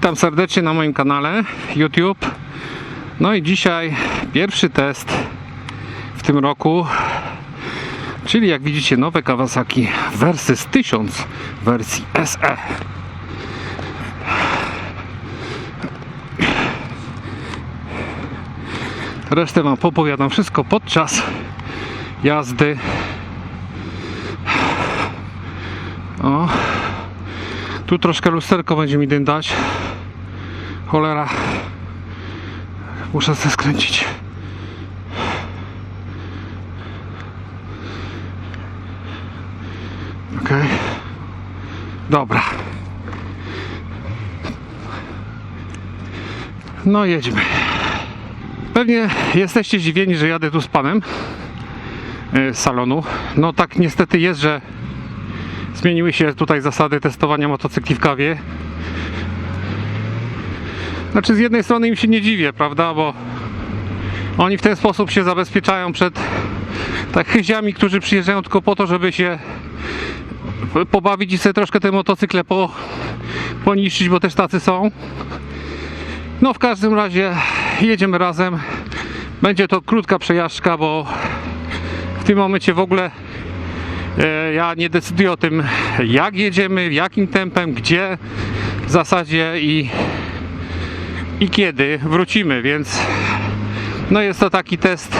Witam serdecznie na moim kanale YouTube. No i dzisiaj pierwszy test w tym roku, czyli jak widzicie nowe Kawasaki Versys 1000 w wersji SE. Resztę Wam popowiadam wszystko podczas jazdy. O, tu troszkę lusterko będzie mi dyndać. Cholera. Muszę se skręcić. Okej. Dobra. No jedźmy. Pewnie jesteście zdziwieni, że jadę tu z panem e, z salonu. No tak niestety jest, że zmieniły się tutaj zasady testowania motocykli w kawie. Znaczy z jednej strony im się nie dziwię, prawda, bo oni w ten sposób się zabezpieczają przed tak chyziami, którzy przyjeżdżają tylko po to, żeby się pobawić i sobie troszkę te motocykle po, poniszczyć, bo też tacy są. No w każdym razie jedziemy razem. Będzie to krótka przejażdżka, bo w tym momencie w ogóle e, ja nie decyduję o tym, jak jedziemy, jakim tempem, gdzie w zasadzie i, i kiedy wrócimy, więc no jest to taki test,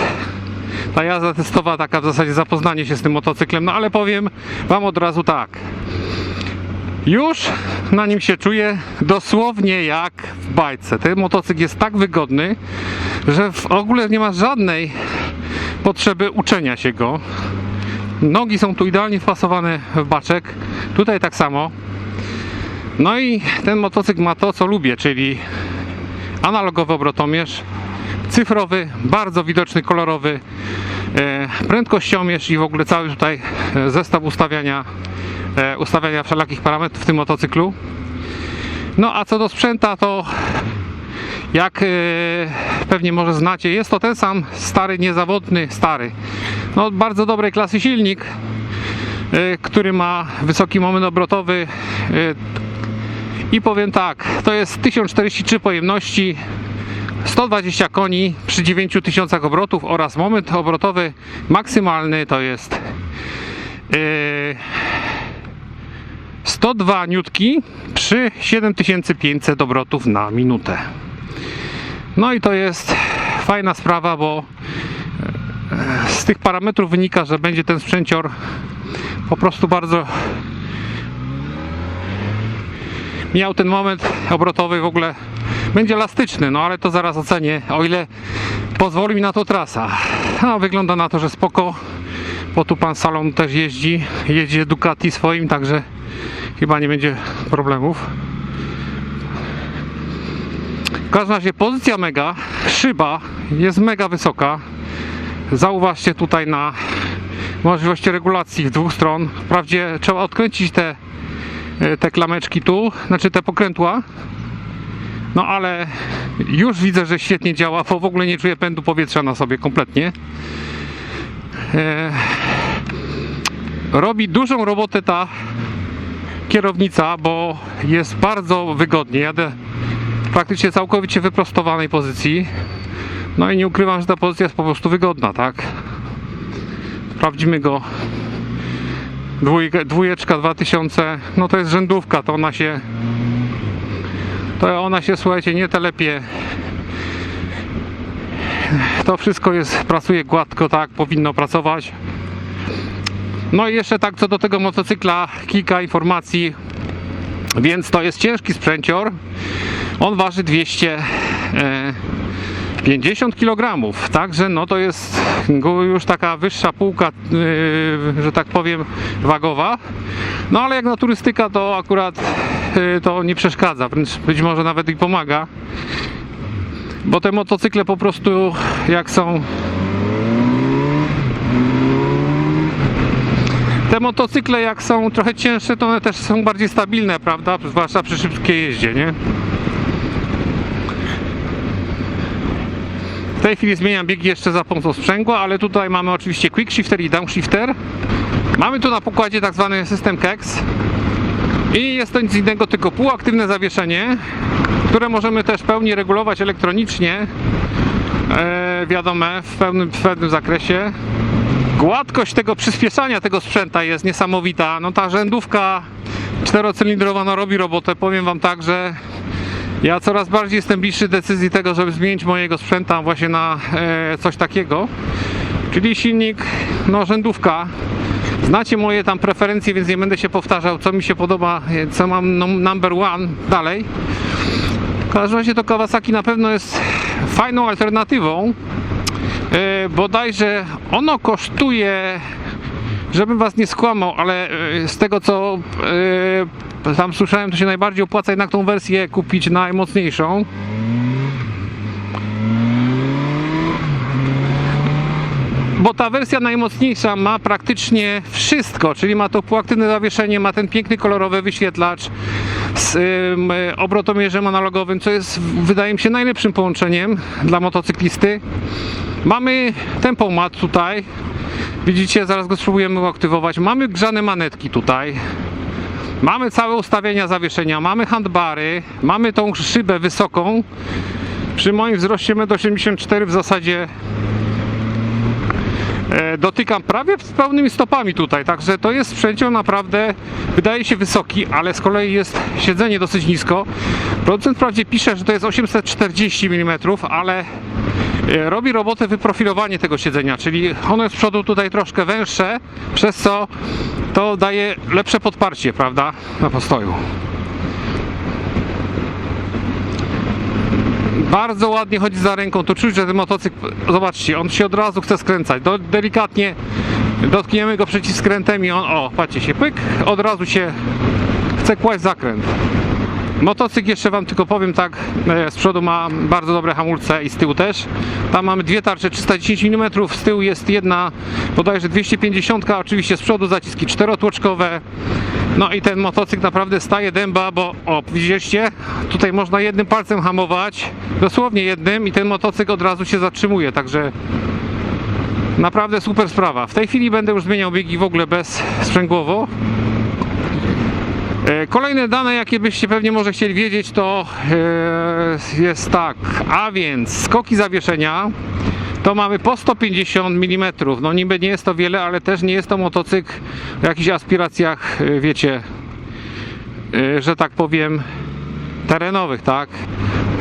ta jazda testowa, taka w zasadzie zapoznanie się z tym motocyklem, no ale powiem Wam od razu tak. Już na nim się czuję dosłownie jak w bajce. Ten motocykl jest tak wygodny, że w ogóle nie ma żadnej potrzeby uczenia się go. Nogi są tu idealnie wpasowane w baczek. Tutaj tak samo. No i ten motocykl ma to, co lubię, czyli analogowy obrotomierz, cyfrowy, bardzo widoczny, kolorowy e, prędkościomierz i w ogóle cały tutaj e, zestaw ustawiania, e, ustawiania wszelakich parametrów w tym motocyklu. No a co do sprzęta, to jak pewnie może znacie, jest to ten sam stary, niezawodny, stary, no bardzo dobrej klasy silnik, który ma wysoki moment obrotowy i powiem tak, to jest 1043 pojemności, 120 koni przy 9000 obrotów oraz moment obrotowy maksymalny to jest yy, 102 niutki przy 7500 obrotów na minutę. No i to jest fajna sprawa, bo e, z tych parametrów wynika, że będzie ten sprzęcior po prostu bardzo miał ten moment obrotowy w ogóle będzie elastyczny, no ale to zaraz ocenię, o ile pozwoli mi na to trasa. No, wygląda na to, że spoko, bo tu pan salon też jeździ, jedzie Ducati swoim, także chyba nie będzie problemów. W każdym razie pozycja mega, szyba jest mega wysoka. Zauważcie tutaj na możliwości regulacji z dwóch stron. Wprawdzie trzeba odkręcić te, te klameczki tu, znaczy te pokrętła, no ale już widzę, że świetnie działa, bo w ogóle nie czuję pędu powietrza na sobie kompletnie. E, robi dużą robotę ta kierownica, bo jest bardzo wygodnie. Jadę praktycznie całkowicie wyprostowanej pozycji. No i nie ukrywam, że ta pozycja jest po prostu wygodna, tak? Sprawdzimy go. Dwójka, dwójeczka 2000, no to jest rzędówka, to ona się to ona się, słuchajcie, nie telepie. To wszystko jest, pracuje gładko, tak powinno pracować. No i jeszcze tak co do tego motocykla, kilka informacji. Więc to jest ciężki sprzęcior. On waży 250 kg, także no to jest już taka wyższa półka, yy, że tak powiem, wagowa. No ale jak na turystyka to akurat yy, to nie przeszkadza, wręcz być może nawet i pomaga. Bo te motocykle po prostu jak są te motocykle jak są trochę cięższe, to one też są bardziej stabilne, prawda? Zwłaszcza przy szybkiej jeździe, nie? W tej chwili zmieniam biegi jeszcze za pomocą sprzęgła, ale tutaj mamy oczywiście quick shifter i downshifter. Mamy tu na pokładzie tak zwany system KEX. I jest to nic innego, tylko półaktywne zawieszenie, które możemy też w pełni regulować elektronicznie, e, wiadome, w pewnym, w pewnym zakresie. Gładkość tego przyspieszania tego sprzęta jest niesamowita. No ta rzędówka czterocylindrowa no, robi robotę. Powiem Wam tak, że ja coraz bardziej jestem bliższy decyzji tego, żeby zmienić mojego sprzęta właśnie na e, coś takiego. Czyli silnik, no rzędówka. Znacie moje tam preferencje, więc nie będę się powtarzał, co mi się podoba, co mam number one dalej. W każdym razie to Kawasaki na pewno jest fajną alternatywą. E, bodajże ono kosztuje, żebym was nie skłamał, ale e, z tego co e, tam słyszałem, to się najbardziej opłaca jednak tą wersję kupić najmocniejszą. Bo ta wersja najmocniejsza ma praktycznie wszystko, czyli ma to półaktywne zawieszenie, ma ten piękny kolorowy wyświetlacz z ym, obrotomierzem analogowym, co jest wydaje mi się najlepszym połączeniem dla motocyklisty. Mamy tempomat tutaj. Widzicie, zaraz go spróbujemy aktywować. Mamy grzane manetki tutaj. Mamy całe ustawienia zawieszenia, mamy handbary, mamy tą szybę wysoką. Przy moim wzroście 1,84 m w zasadzie dotykam prawie z pełnymi stopami tutaj, także to jest sprzęcią naprawdę, wydaje się wysoki, ale z kolei jest siedzenie dosyć nisko. Producent wprawdzie pisze, że to jest 840 mm, ale e, robi robotę wyprofilowanie tego siedzenia, czyli ono jest z przodu tutaj troszkę węższe, przez co to daje lepsze podparcie, prawda, na postoju. Bardzo ładnie chodzi za ręką, to czuć, że ten motocykl, zobaczcie, on się od razu chce skręcać. Do, delikatnie dotkniemy go przyciskrętem i on, o, patrzcie się, pyk, od razu się chce kłaść zakręt. Motocykl jeszcze Wam tylko powiem tak, e, z przodu ma bardzo dobre hamulce i z tyłu też. Tam mamy dwie tarcze 310 mm, z tyłu jest jedna bodajże 250, oczywiście z przodu zaciski czterotłoczkowe. No i ten motocykl naprawdę staje dęba, bo o, widzieliście? Tutaj można jednym palcem hamować, dosłownie jednym i ten motocykl od razu się zatrzymuje, także naprawdę super sprawa. W tej chwili będę już zmieniał biegi w ogóle bez sprzęgłowo. E, Kolejne dane, jakie byście pewnie może chcieli wiedzieć, to e, jest tak, a więc skoki zawieszenia to mamy po 150 mm. No niby nie jest to wiele, ale też nie jest to motocykl w jakichś aspiracjach, e, wiecie, e, że tak powiem, terenowych, tak?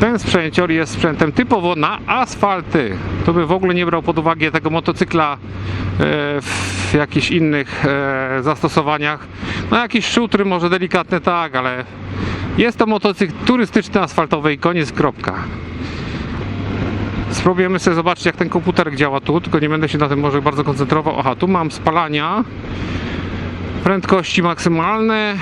Ten sprzęcior jest sprzętem typowo na asfalty. To by w ogóle nie brał pod uwagę tego motocykla e, w jakichś innych zastosowaniach. No jakieś szutry może delikatne tak, ale jest to motocykl turystyczny, asfaltowy i koniec, kropka. Spróbujemy sobie zobaczyć jak ten komputerek działa tu, tylko nie będę się na tym może bardzo koncentrował. Aha, tu mam spalania, prędkości maksymalne,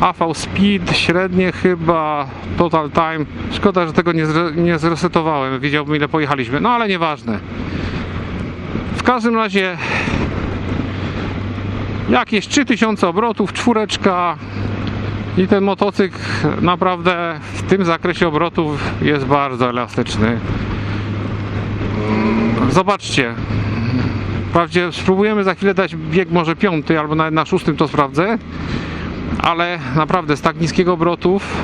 AV Speed, średnie chyba, Total Time. Szkoda, że tego nie, nie zresetowałem, wiedziałbym ile pojechaliśmy, no ale nieważne. W każdym razie jakieś 3000 obrotów, czwóreczka i ten motocykl naprawdę w tym zakresie obrotów jest bardzo elastyczny. Zobaczcie. Wprawdzie spróbujemy za chwilę dać bieg może piąty albo nawet na szóstym to sprawdzę ale naprawdę z tak niskiego obrotów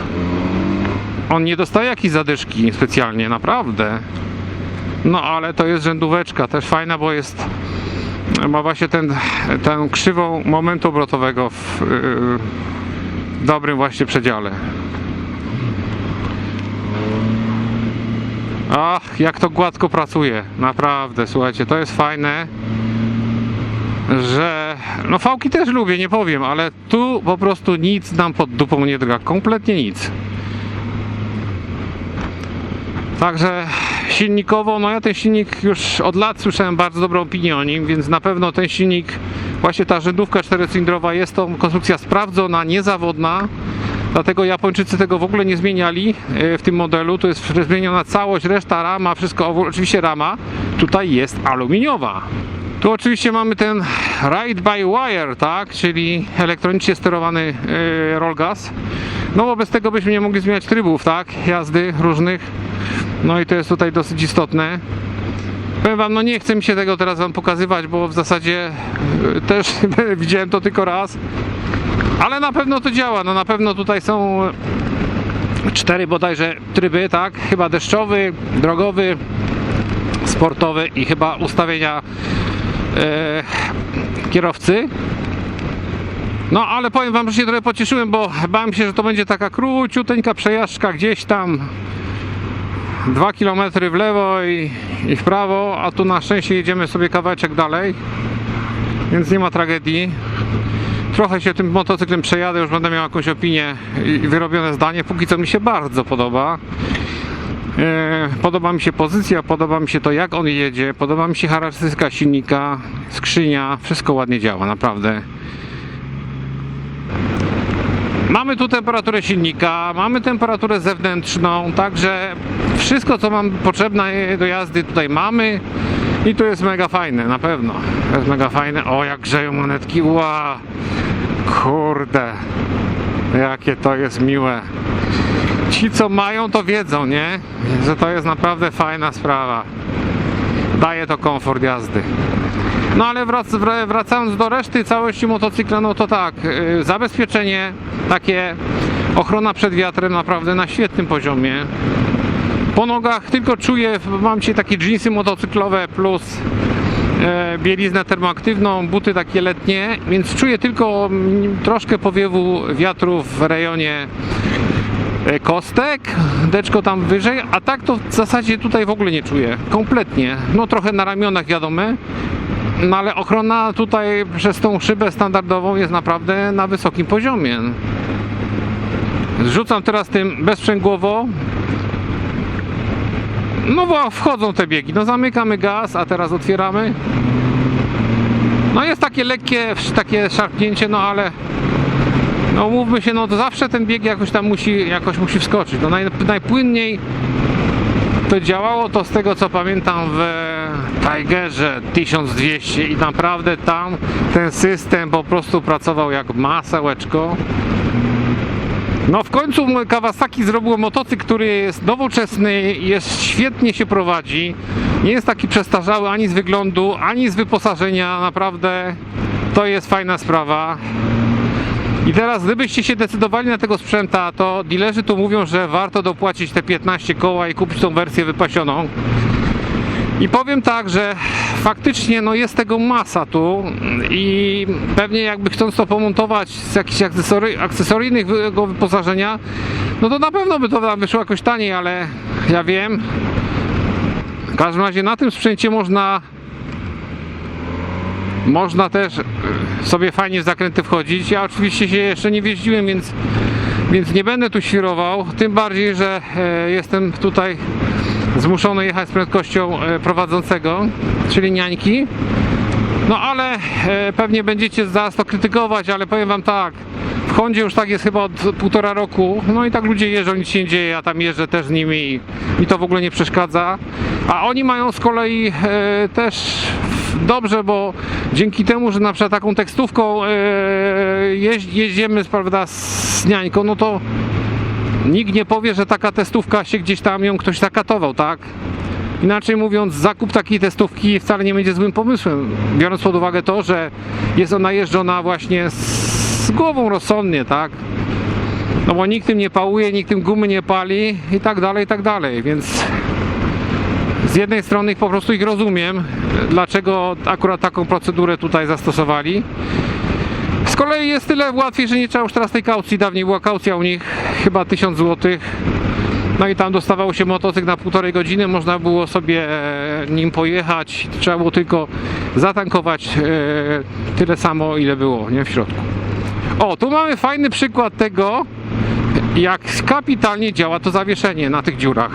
on nie dostaje jakiejś zadyszki specjalnie, naprawdę. No ale to jest rzędóweczka, też fajna, bo jest ma właśnie ten, tę krzywą momentu obrotowego w yy, dobrym właśnie przedziale. Ach, jak to gładko pracuje, naprawdę, słuchajcie, to jest fajne że no fałki też lubię, nie powiem, ale tu po prostu nic nam pod dupą nie drga, kompletnie nic. Także silnikowo, no ja ten silnik już od lat słyszałem bardzo dobrą opinię o nim, więc na pewno ten silnik, właśnie ta rzędówka czterocylindrowa jest to konstrukcja sprawdzona, niezawodna. Dlatego Japończycy tego w ogóle nie zmieniali e, w tym modelu. Tu jest zmieniona całość, reszta rama, wszystko, oczywiście rama tutaj jest aluminiowa. Tu oczywiście mamy ten ride by wire, tak, czyli elektronicznie sterowany yy, roll gas. No bo bez tego byśmy nie mogli zmieniać trybów, tak, jazdy różnych. No i to jest tutaj dosyć istotne. Powiem wam, no nie chcę mi się tego teraz wam pokazywać, bo w zasadzie yy, też widziałem to tylko raz. Ale na pewno to działa, no na pewno tutaj są cztery bodajże tryby, tak? Chyba deszczowy, drogowy, sportowy i chyba ustawienia kierowcy. No ale powiem wam, że się trochę pocieszyłem, bo bałem się, że to będzie taka króciuteńka przejażdżka gdzieś tam 2 km w lewo i, i w prawo, a tu na szczęście jedziemy sobie kawałeczek dalej, więc nie ma tragedii. Trochę się tym motocyklem przejadę, już będę miał jakąś opinię i wyrobione zdanie. Póki co mi się bardzo podoba. E, Podoba mi się pozycja, podoba mi się to jak on jedzie, podoba mi się charakterystyka silnika, skrzynia, wszystko ładnie działa, naprawdę. Mamy tu temperaturę silnika, mamy temperaturę zewnętrzną, także wszystko co mam potrzebne do jazdy tutaj mamy i to jest mega fajne, na pewno. To jest mega fajne. O, jak grzeją monetki, ła! Kurde, jakie to jest miłe. Ci co mają to wiedzą, nie? Że to jest naprawdę fajna sprawa. Daje to komfort jazdy. No ale wrac, wra- wracając do reszty całości motocykla, no to tak, yy, zabezpieczenie, takie ochrona przed wiatrem naprawdę na świetnym poziomie. Po nogach tylko czuję, mam dzisiaj takie jeansy motocyklowe plus e, bieliznę termoaktywną, buty takie letnie, więc czuję tylko mm, troszkę powiewu wiatru w rejonie kostek, deczko tam wyżej, a tak to w zasadzie tutaj w ogóle nie czuję, kompletnie. No trochę na ramionach wiadomo, no ale ochrona tutaj przez tą szybę standardową jest naprawdę na wysokim poziomie. Zrzucam teraz tym bezsprzęgłowo. No bo wchodzą te biegi. No zamykamy gaz, a teraz otwieramy. No jest takie lekkie, takie szarpnięcie, no ale no mówmy się, no to zawsze ten bieg jakoś tam musi, jakoś musi wskoczyć. No naj, najpłynniej to działało to z tego co pamiętam w Tigerze 1200 i naprawdę tam ten system po prostu pracował jak masełeczko. No w końcu Kawasaki zrobiło motocykl, który jest nowoczesny, jest świetnie się prowadzi. Nie jest taki przestarzały ani z wyglądu, ani z wyposażenia. Naprawdę to jest fajna sprawa. I teraz, gdybyście się decydowali na tego sprzęta, to dealerzy tu mówią, że warto dopłacić te 15 koła i kupić tą wersję wypasioną. I powiem tak, że faktycznie no jest tego masa tu i pewnie jakby chcąc to pomontować z jakichś akcesory, akcesoryjnego wyposażenia, no to na pewno by to wyszło jakoś taniej, ale ja wiem. W każdym razie na tym sprzęcie można można też e, sobie fajnie w zakręty wchodzić. Ja oczywiście się jeszcze nie wjeździłem, więc, więc nie będę tu świrował. Tym bardziej, że e, jestem tutaj zmuszony jechać z prędkością e, prowadzącego, czyli niańki. No ale pewnie będziecie zaraz to krytykować, ale powiem wam tak. W Hondzie już tak jest chyba od półtora roku. No i tak ludzie jeżdżą, nic się nie dzieje. Ja tam jeżdżę też z nimi i mi to w ogóle nie przeszkadza. A oni mają z kolei e, też dobrze, bo dzięki temu, że na przykład taką tekstówką e, jeź, jeździmy prawda, z niańką, no to nikt nie powie, że taka testówka się gdzieś tam ją ktoś zakatował, tak? Inaczej mówiąc, zakup takiej testówki wcale nie będzie złym pomysłem, biorąc pod uwagę to, że jest ona jeżdżona właśnie z głową rozsądnie, tak? No bo nikt tym nie pałuje, nikt tym gumy nie pali i tak dalej, i tak dalej, więc z jednej strony po prostu ich rozumiem, dlaczego akurat taką procedurę tutaj zastosowali. Z kolei jest tyle łatwiej, że nie trzeba już teraz tej kaucji. Dawniej była kaucja u nich chyba 1000 zł. No i tam dostawało się motocykl na półtorej godziny, można było sobie e, nim pojechać. Trzeba było tylko zatankować e, tyle samo, ile było nie w środku. O, tu mamy fajny przykład tego, jak kapitalnie działa to zawieszenie na tych dziurach.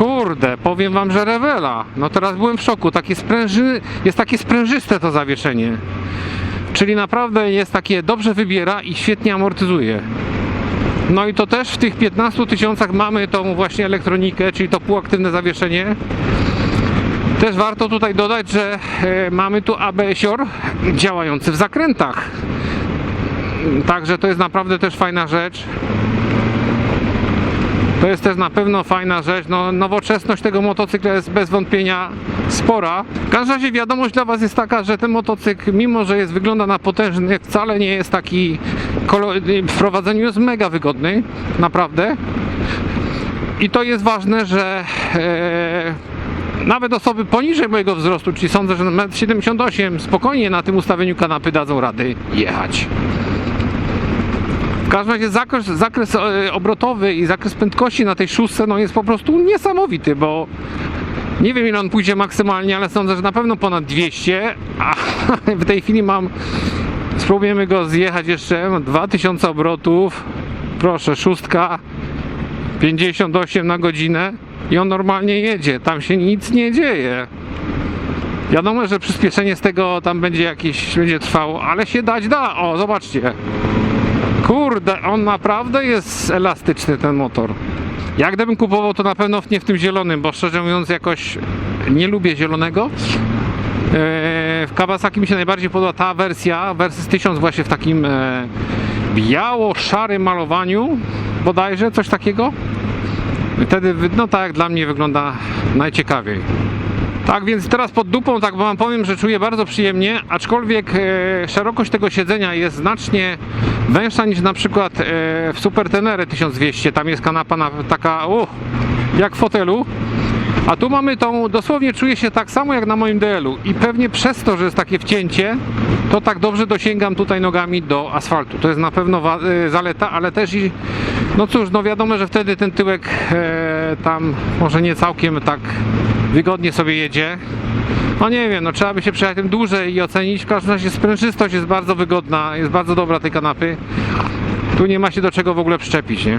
Kurde, powiem wam, że rewela. No teraz byłem w szoku. Takie spręży... Jest takie sprężyste to zawieszenie. Czyli naprawdę jest takie dobrze wybiera i świetnie amortyzuje. No i to też w tych 15 tysiącach mamy tą właśnie elektronikę, czyli to półaktywne zawieszenie. Też warto tutaj dodać, że e, mamy tu ABS-ior działający w zakrętach. Także to jest naprawdę też fajna rzecz. To jest też na pewno fajna rzecz. No, nowoczesność tego motocykla jest bez wątpienia spora. W każdym razie wiadomość dla Was jest taka, że ten motocykl, mimo że jest wygląda na potężny, wcale nie jest taki w prowadzeniu jest mega wygodny, naprawdę. I to jest ważne, że e, nawet osoby poniżej mojego wzrostu, czyli sądzę, że 1,78 m spokojnie na tym ustawieniu kanapy dadzą rady jechać. W każdym razie zakres, zakres e, obrotowy i zakres prędkości na tej szóstce no, jest po prostu niesamowity, bo nie wiem ile on pójdzie maksymalnie, ale sądzę, że na pewno ponad 200, a w tej chwili mam, spróbujemy go zjechać jeszcze, mam 2000 obrotów, proszę, szóstka, 58 na godzinę i on normalnie jedzie, tam się nic nie dzieje. Wiadomo, że przyspieszenie z tego tam będzie jakieś, będzie trwało, ale się dać da, o zobaczcie. Kurde, on naprawdę jest elastyczny ten motor. Jak gdybym kupował to na pewno nie w tym zielonym, bo szczerze mówiąc jakoś nie lubię zielonego. Eee, W Kawasaki mi się najbardziej podoba ta wersja, Versys 1000 właśnie w takim e, biało-szarym malowaniu, bodajże coś takiego. Wtedy, no tak dla mnie wygląda najciekawiej. Tak więc teraz pod dupą, tak wam powiem, że czuję bardzo przyjemnie, aczkolwiek e, szerokość tego siedzenia jest znacznie węższa niż na przykład e, w Super Tenere 1200. Tam jest kanapa na, taka, uh, jak w fotelu. A tu mamy tą, dosłownie czuję się tak samo jak na moim DL-u i pewnie przez to, że jest takie wcięcie, to tak dobrze dosięgam tutaj nogami do asfaltu. To jest na pewno e, zaleta, ale też i, no cóż, no wiadomo, że wtedy ten tyłek e, tam może nie całkiem tak wygodnie sobie jedzie. No nie wiem, no trzeba by się przejechać tym dłużej i ocenić. W każdym razie sprężystość jest bardzo wygodna, jest bardzo dobra tej kanapy. Tu nie ma się do czego w ogóle przyczepić, nie?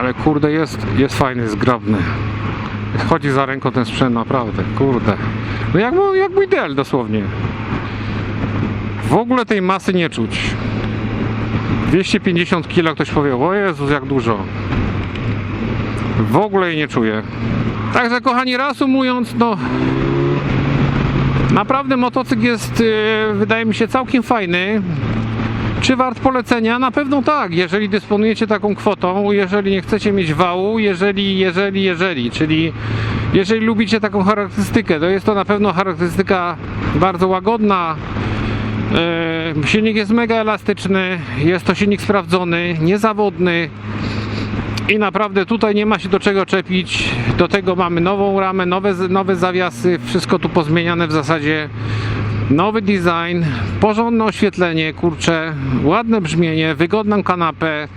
Ale kurde, jest, jest fajny, zgrabny. Chodzi za ręką ten sprzęt, naprawdę, kurde. No jak, jak mój del dosłownie. W ogóle tej masy nie czuć. 250 kg ktoś powie, o Jezus, jak dużo. W ogóle jej nie czuję. Także kochani, reasumując, no naprawdę motocykl jest, e, wydaje mi się, całkiem fajny. Czy wart polecenia? Na pewno tak, jeżeli dysponujecie taką kwotą, jeżeli nie chcecie mieć wału, jeżeli, jeżeli, jeżeli, czyli jeżeli lubicie taką charakterystykę, to jest to na pewno charakterystyka bardzo łagodna, E, Silnik jest mega elastyczny, jest to silnik sprawdzony, niezawodny i naprawdę tutaj nie ma się do czego czepić. Do tego mamy nową ramę, nowe, nowe zawiasy, wszystko tu pozmieniane w zasadzie. Nowy design, porządne oświetlenie, kurcze, ładne brzmienie, wygodną kanapę.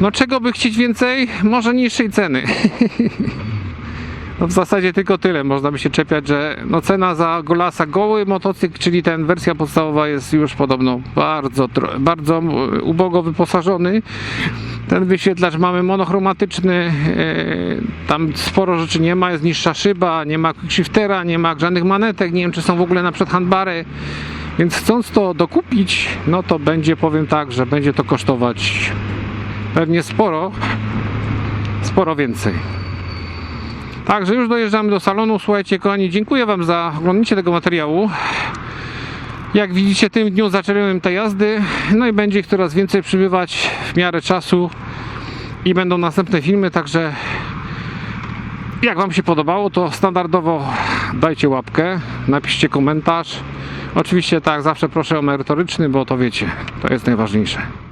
No czego by chcieć więcej? Może niższej ceny. No w zasadzie tylko tyle. Można by się czepiać, że no cena za Golasa goły motocykl, czyli ten wersja podstawowa jest już podobno bardzo, bardzo e, ubogo wyposażony. Ten wyświetlacz mamy monochromatyczny, e, tam sporo rzeczy nie ma, jest niższa szyba, nie ma quickshiftera, nie ma żadnych manetek, nie wiem czy są w ogóle na przykład handbary. Więc chcąc to dokupić, no to będzie, powiem tak, że będzie to kosztować pewnie sporo, sporo więcej. Także już dojeżdżamy do salonu. Słuchajcie, kochani, dziękuję Wam za oglądnięcie tego materiału. Jak widzicie, tym dniu zaczęły te jazdy, no i będzie ich coraz więcej przybywać w miarę czasu i będą następne filmy, także jak Wam się podobało, to standardowo dajcie łapkę, napiszcie komentarz. Oczywiście tak, zawsze proszę o merytoryczny, bo to wiecie, to jest najważniejsze.